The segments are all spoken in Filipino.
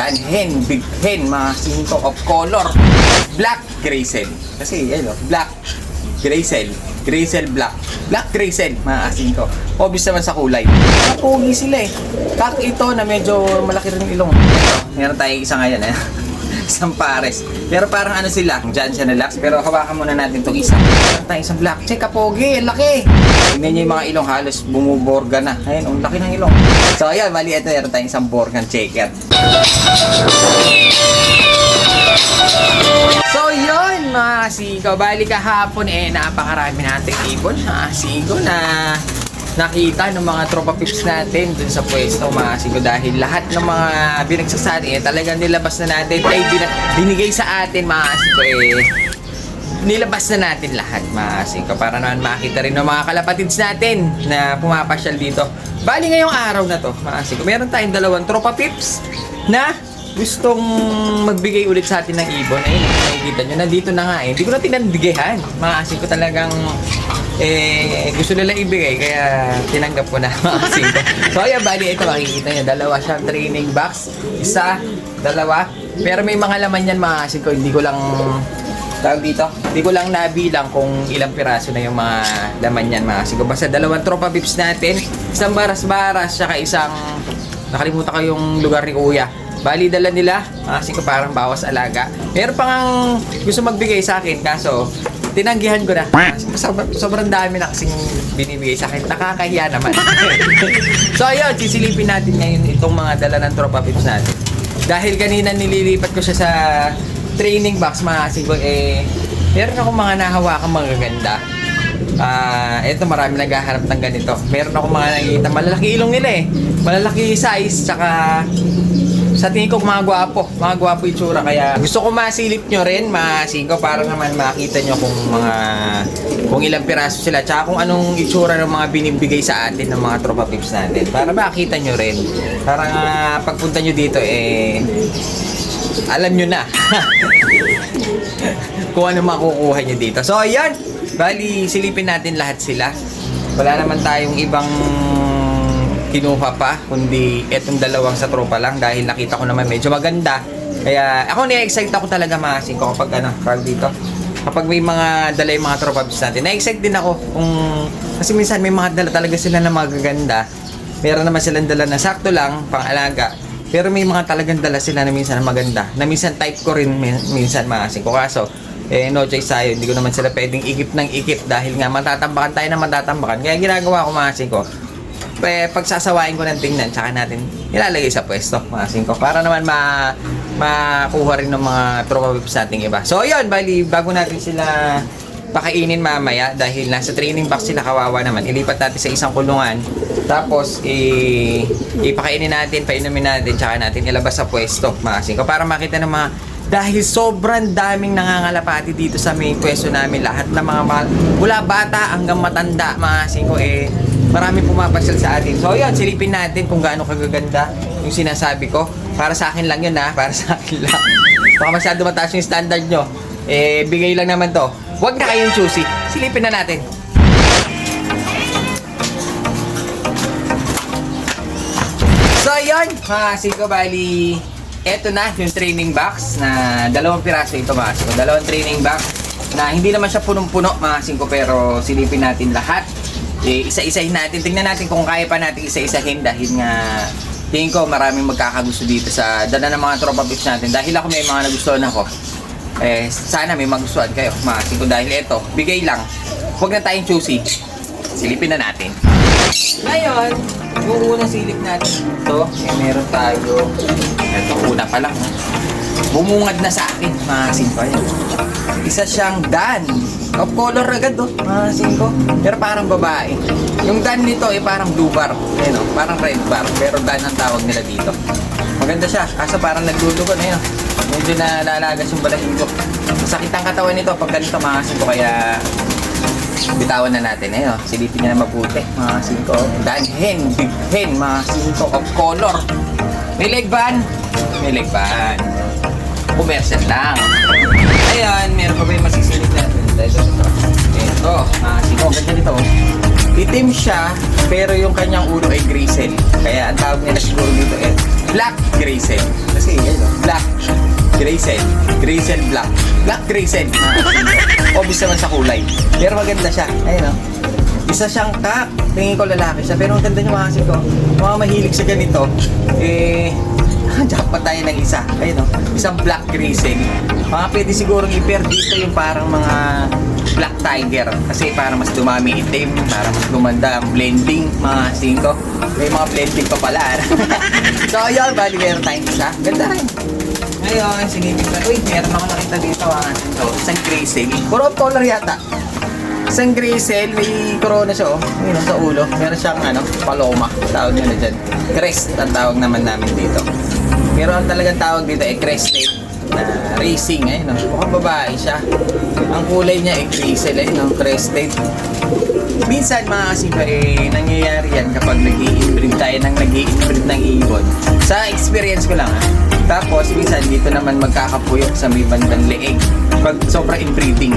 Dan hen, big hen, mga sinto of color. Black Graysel. Kasi, ayun o, black Graysel. Graysel black. Black Graysel, mga asin ko. Obvious naman sa kulay. Kapugi sila eh. Kak ito na medyo malaki rin ilong. Meron tayong isa ngayon eh. Isang pares. Pero parang ano sila, dyan siya relax. Pero hawakan muna natin itong isa. Tayong isang black. Check, kapogi, laki. Tingnan niyo yung mga ilong halos bumuborga na. Ayun, ang laki ng ilong. So ayan, mali ito, meron tayong isang borgan checker. So yun mga sigo, bali kahapon eh napakarami nating ibon mga sigo na nakita ng mga tropa pips natin dun sa pwesto mga sigo dahil lahat ng mga binagsasabi eh talagang nilabas na natin ay bin- binigay sa atin mga sigo eh nilabas na natin lahat mga sigo para naman makita rin ng mga kalapatids natin na pumapasyal dito bali ngayong araw na to mga sigo meron tayong dalawang tropa pips na gustong magbigay ulit sa atin ng ibon. Ayun, nakikita nyo, nandito na nga eh. Hindi ko na tinandigihan. Mga asin ko talagang eh, gusto nila ibigay, kaya tinanggap ko na mga ko. So, ayan, bali, ito makikita nyo. Dalawa siyang training box. Isa, dalawa. Pero may mga laman yan mga ko. Hindi ko lang tawag dito. Hindi ko lang nabilang kung ilang piraso na yung mga laman yan mga ko. Basta dalawang tropa pips natin. Isang baras-baras, saka isang nakalimutan ko yung lugar ni Kuya. Bali, dala nila. Kasi ko parang bawas alaga. Meron pa ngang gusto magbigay sa akin. Kaso, tinanggihan ko na. Sobrang, sobrang dami na kasing binibigay sa akin. Nakakahiya naman. so, ayun. Sisilipin natin ngayon itong mga dala ng tropa pips natin. Dahil kanina nililipat ko siya sa training box, mga ko, eh, meron akong mga nahawakang mga ganda. Ah, eto marami naghahanap ng ganito. Meron ako mga nakikita malalaki ilong nila eh. Malalaki size tsaka sa tingin ko mga gwapo, mga gwapo itsura. Kaya gusto ko masilip nyo rin, masingko para naman makita nyo kung mga kung ilang piraso sila tsaka kung anong itsura ng mga binibigay sa atin ng mga tropa pips natin. Para makita nyo rin. Para nga pagpunta nyo dito eh alam nyo na kung ano makukuha nyo dito. So ayan bali silipin natin lahat sila. Wala naman tayong ibang kinuha pa, kundi etong dalawang sa tropa lang dahil nakita ko naman medyo maganda. Kaya ako na-excite ako talaga maasin ko kapag ano, tawag dito. Kapag may mga dala yung mga tropa natin. Na-excite din ako kung kasi minsan may mga dala talaga sila na magaganda. Meron naman silang dala na sakto lang, pang alaga. Pero may mga talagang dala sila na minsan maganda. Na minsan type ko rin min- minsan maasin ko. Kaso, eh no choice tayo. Hindi ko naman sila pwedeng ikip ng ikip dahil nga matatambakan tayo na matatambakan. Kaya ginagawa ko maasin ko eh, pagsasawain ko ng tingnan, tsaka natin ilalagay sa pwesto, mga singko. Para naman ma makuha rin ng mga tropa whips nating iba. So, yun, bali, bago natin sila pakainin mamaya dahil nasa training box sila kawawa naman. Ilipat natin sa isang kulungan. Tapos, i ipakainin natin, painumin natin, tsaka natin ilabas sa pwesto, mga singko. Para makita ng mga dahil sobrang daming nangangalapati dito sa main pwesto namin. Lahat ng mga ma- mula bata hanggang matanda, mga singko, eh, marami pumapasyal sa atin. So, yun, silipin natin kung gaano kagaganda yung sinasabi ko. Para sa akin lang yun, ha? Para sa akin lang. Baka masyado mataas yung standard nyo. Eh, bigay lang naman to. Huwag na kayong choosy. Silipin na natin. So, yun, mga siko, bali, eto na yung training box na dalawang piraso ito, mga. Dalawang training box na hindi naman siya punong-puno, mga siko, pero silipin natin lahat. Isa-isahin natin. Tingnan natin kung kaya pa natin isa-isahin dahil nga tingin ko maraming magkakagusto dito sa dala ng mga tropa pips natin. Dahil ako may mga nagustuhan ako. Eh, sana may magustuhan kayo, mga siko. Dahil ito, bigay lang. Huwag na tayong choosy. Silipin na natin. Ngayon, yung unang silip natin dito, eh, meron tayo. Ito, una pa lang. Bumungad na sa akin, mga. Yan. Isa siyang Dan. Of color agad, oh, mga singko. Pero parang babae. Yung Dan nito, eh, parang blue bar. Ayun, oh, parang red bar. Pero Dan ang tawag nila dito. Maganda siya. Kaso parang nagdudugo na yun. Medyo nalalagas yung balahibo. Masakit ang katawan nito pag ganito, mga singko. Kaya bitawan na natin. Ayun, oh, silipin niya na mabuti. Mga singko. Dan hen, big hen, mga singko of color. May leg ban? May leg ban. Commercial lang. Ayan, meron pa ba yung masisilip natin? Ito, ito. Ito, singko. Ang ganda nito. oh. Itim siya, pero yung kanyang ulo ay grisel. Kaya ang tawag nila siguro dito eh, Black Grayson. Kasi yan, no? Black Grayson. Grayson Black. Black Grayson. Ah, Obvious naman sa kulay. Pero maganda siya. Ayun, no? Isa siyang kak. Tingin ko lalaki siya. Pero ang ganda niya mga ko. Mga mahilig sa ganito. Eh, jackpot tayo ng isa. Ayun, no? Isang Black Grayson. Mga pwede sigurong i-pair dito yung parang mga Black Tiger. Kasi para mas dumami itim, para mas gumanda ang blending, mga singko. May mga blending pa pala. so, yun, bali meron tayong isa. Ganda rin. Ngayon, ko. Uy, meron ako nakita dito. Ah, ito, isang Grayson. Puro color yata. Isang Grisel, may corona siya oh. Ayun oh, sa ulo. Meron siyang ano, paloma. Tawag nila dyan. Crest ang tawag naman namin dito. Pero ang talagang tawag dito ay crested na racing. Ayun oh. Mukhang babae siya. Ang kulay niya ay Grisel. Ayun oh, crested. Minsan mga kasipa eh, nangyayari yan kapag nag inbreed tayo ng nag inbreed ng ibon. Sa experience ko lang ah. Tapos minsan dito naman magkakapuyok sa may bandang leeg pag sobra inbreeding.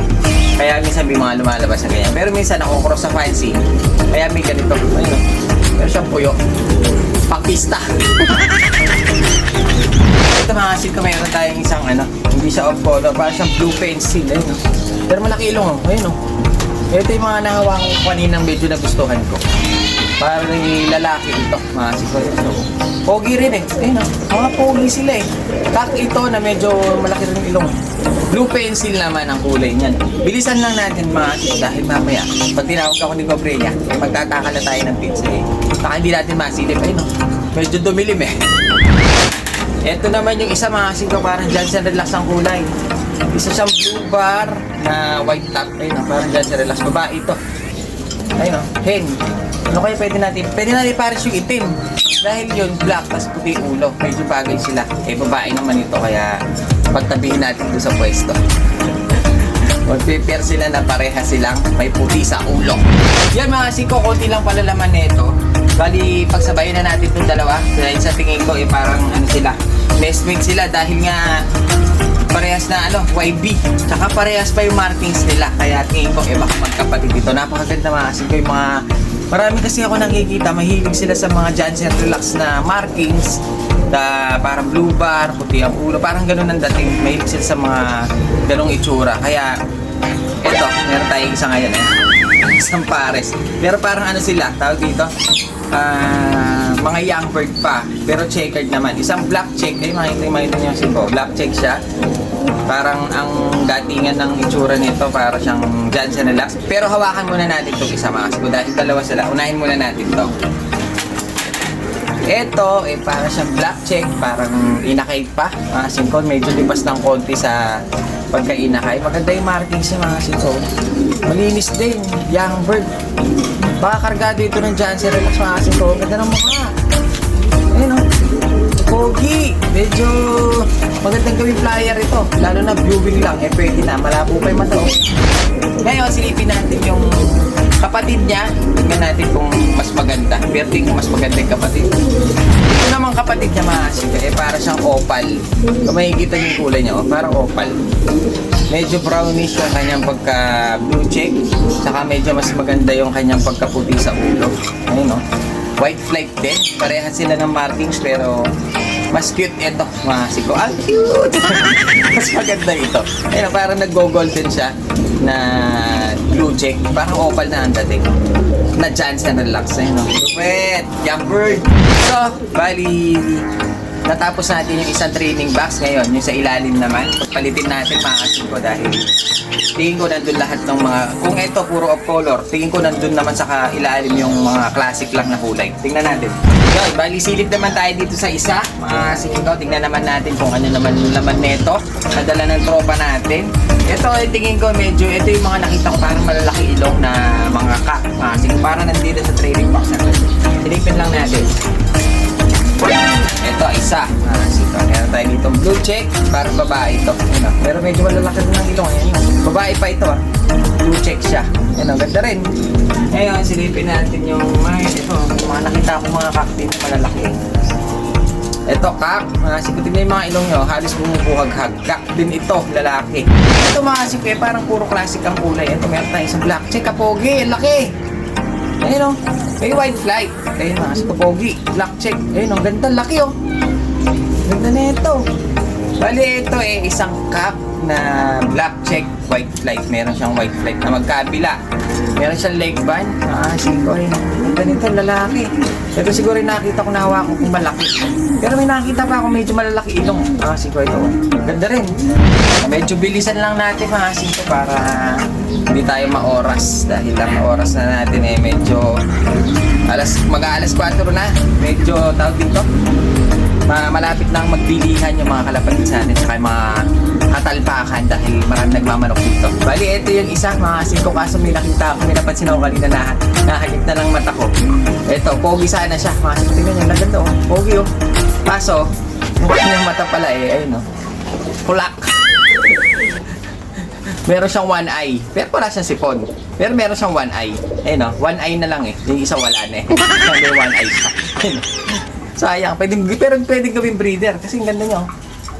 Kaya minsan may mga lumalabas na ganyan. Pero minsan ako cross sa fancy. Kaya may ganito. Ayun oh. Pero siyang puyo. Pakista. Ito mga kasil ko mayroon tayong isang ano, hindi siya off color, parang siyang blue pencil, ayun oh. Pero malaki ilong oh, ayun oh. Ito yung mga nahawakan ko kaninang medyo nagustuhan ko. Parang yung lalaki ito, mga kasil ko. Oh. Pogi rin eh, ayun oh. Mga pogi sila eh. Kak ito na medyo malaki rin ilong. Blue pencil naman ang kulay niyan. Bilisan lang natin mga kasil dahil mamaya, pag tinawag ako ni eh, magtataka na tayo ng pizza eh. Baka hindi natin masilip, ayun oh. Medyo dumilim eh. Ito naman yung isa mga kasing parang Johnson Relax ang kulay. Isa siyang blue bar na white top. Ayun, parang Johnson Relax. Babae ito. Ayun, oh, hen. Ano kaya pwede natin? Pwede natin pares yung itim. Dahil yun, black, tas puti ulo. Medyo bagay sila. Eh, babae naman ito, kaya pagtabihin natin doon sa pwesto. Mag-prepare sila na pareha silang may puti sa ulo. Yan mga siko, konti lang pala laman nito. Bali, pagsabayin na natin itong dalawa. Dahil sa tingin ko, eh, parang ano sila, messmate sila dahil nga parehas na ano, YB. Tsaka parehas pa yung markings nila. Kaya tingin ko, eh, baka magkapatid dito. Napakaganda mga siko yung mga Marami kasi ako nakikita, mahilig sila sa mga Janssen Relax na markings na parang blue bar, puti ang ulo, parang ganun ang dating. Mahilig sila sa mga ganong itsura. Kaya, eto, meron tayong isa ngayon eh. Isang pares. Pero parang ano sila, tawag dito, ah, mga young bird pa. Pero checkered naman. Isang black check, eh, makita, makita niyo si Bo. Black check siya. Parang ang datingan ng itsura nito para siyang Janssen Relax. Pero hawakan muna natin itong isa mga kasiko dahil dalawa sila. Unahin muna natin to. Ito, eh, para siyang black check, parang inakay pa. Mga singkon, medyo lipas ng konti sa pagka-inakay. Maganda yung markings niya mga singkon. Malinis din, young bird. Baka kargado ito ng Janssen Relax mga singkon. Ganda ng mukha. Ayun o. Pogi. Medyo magandang gawing flyer ito. Lalo na viewing lang. Eh pwede na. Malabo pa yung mata. oh. Ngayon, silipin natin yung kapatid niya. Tingnan natin kung mas maganda. Pero tingin ko mas maganda yung kapatid. Ito naman kapatid niya mga asika. Eh para siyang opal. Kung makikita yung kulay niya. Oh, parang opal. Medyo brownish yung kanyang pagka blue check. Saka medyo mas maganda yung kanyang pagkaputi sa ulo. Ayun oh. White flight din. Parehas sila ng markings pero mas cute ito, mga siko. Ang cute! mas maganda ito. Ayun, parang nag-golden siya na blue check. Parang opal na ang dating. Na chance na relax. Ayun, no? Lupet! Bird! So, bali, natapos natin yung isang training box ngayon. Yung sa ilalim naman. Palitin natin mga siko dahil tingin ko nandun lahat ng mga, kung ito puro off color, tingin ko nandun naman sa ilalim yung mga classic lang na kulay. Tingnan natin. Yun, bali silip naman tayo dito sa isa. Mga singko, tingnan naman natin kung ano naman yung laman neto. Nadala ng tropa natin. Ito, eh, tingin ko medyo, ito yung mga nakita ko parang malalaki ilong na mga kak. Mga singko, parang nandito sa training box na to. Silipin lang natin. Isa. Ah, sito. Meron tayo dito blue check. Para babae ito. Ano, pero medyo malalaki din ang ilong. Ayan. Babae pa ito ah. Blue check siya. Yan ang ganda rin. Ngayon, silipin natin yung mga ito. Mga nakita ko mga din malalaki. Ito, kak. Mga sikutin na yung mga ilong nyo. Halos bumubuhag-hag. Kak din ito, lalaki. Ito mga siko, eh, parang puro classic ang kulay. Ito, meron tayong isang black check. Kapogi, laki. Ayun o. May white flight. Ayun mga sa pogi. Black check. Ayun o. Ganda. Laki o. Ganda na ito. Bali, ito eh, isang cup na black check white flight. Meron siyang white flight na magkabila. Meron siyang leg band. Ah, siguro rin. Ganito, lalaki. Ito siguro rin nakita ko na hawakan kung malaki. Pero may nakita pa ako medyo malalaki ilong. Ah, siguro ito. Ganda rin. Medyo bilisan lang natin mga singko para hindi tayo maoras. Dahil ang oras na natin eh medyo alas, mag-aalas 4 na. Medyo tawag dito malapit na ang magbilihan yung mga kalapatid sa atin saka yung mga katalpakan dahil marami nagmamanok dito. Bali, ito yung isa, mga singko kaso may nakita ako, may napansin ako kanina na nahagip na ng mata ko. Ito, pogi sana siya. Mga singko, tingnan nyo, naganda oh. Pogi oh. Kaso, yung kanyang mata pala eh, ayun oh. Kulak. meron siyang one eye. Pero wala siyang sipon. Pero meron siyang one eye. Ayun oh, one eye na lang eh. Yung isa wala na eh. Sabi one eye siya. Sayang, pwedeng, pero pwedeng gawing breeder kasi ang ganda nyo.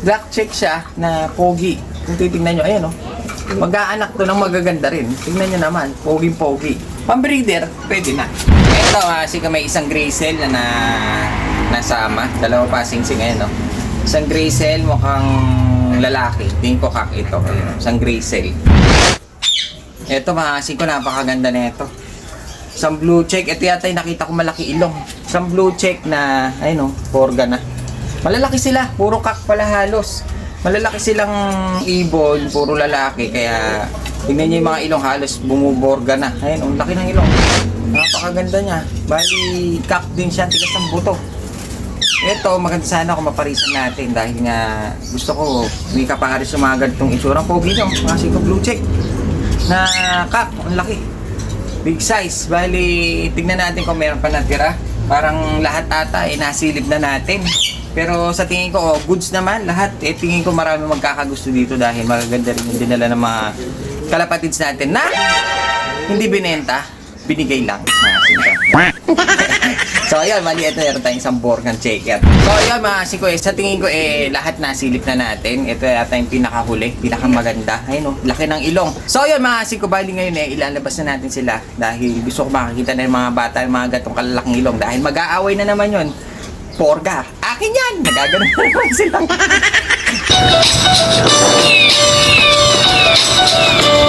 Black check siya na pogi. Kung titingnan nyo, ayan oh. Mag-aanak to ng magaganda rin. Tingnan nyo naman, pogi-pogi. Pang-breeder, pwede na. Ito, kasi may isang gray cell na, na nasama. Dalawa pa sing-sing ayan oh. Isang gray cell, mukhang lalaki. Tingin ko kak ito. Ayan, oh. isang gray cell. Ito, mahasing ko, napakaganda na ito. Isang blue check. Ito yata yung nakita ko malaki ilong. Isang blue check na, ayun o, porga na. Malalaki sila. Puro kak pala halos. Malalaki silang ibon, puro lalaki. Kaya, tingnan niyo yung mga ilong halos bumuborga na. Ayun, ang laki ng ilong. Napakaganda niya. Bali, kak din siya. Tigas ng buto. Ito, maganda sana kung maparisan natin dahil nga gusto ko may kapares yung mga ganitong itsura. Pogi nyo, kasi ko blue check. Na kak, ang laki. Big size. Bali, tignan natin kung meron pa natira. Parang lahat ata eh, na natin. Pero sa tingin ko, oh, goods naman lahat. Eh, tingin ko marami magkakagusto dito dahil magaganda rin yung dinala ng mga kalapatids natin na hindi binenta, binigay lang. Mga. so ayun, maliit na meron tayong isang Borkan checker. So ayun mga siko eh, sa tingin ko eh, lahat nasilip na natin. Ito yata yung pinakahuli, pinakamaganda. Ayun oh, laki ng ilong. So ayun mga siko, bali ngayon eh, ilalabas na natin sila dahil gusto ko makakita na yung mga bata, yung mga gatong kalalaking ilong. Dahil mag-aaway na naman yun. Porga. Akin yan! Nagagano na naman silang.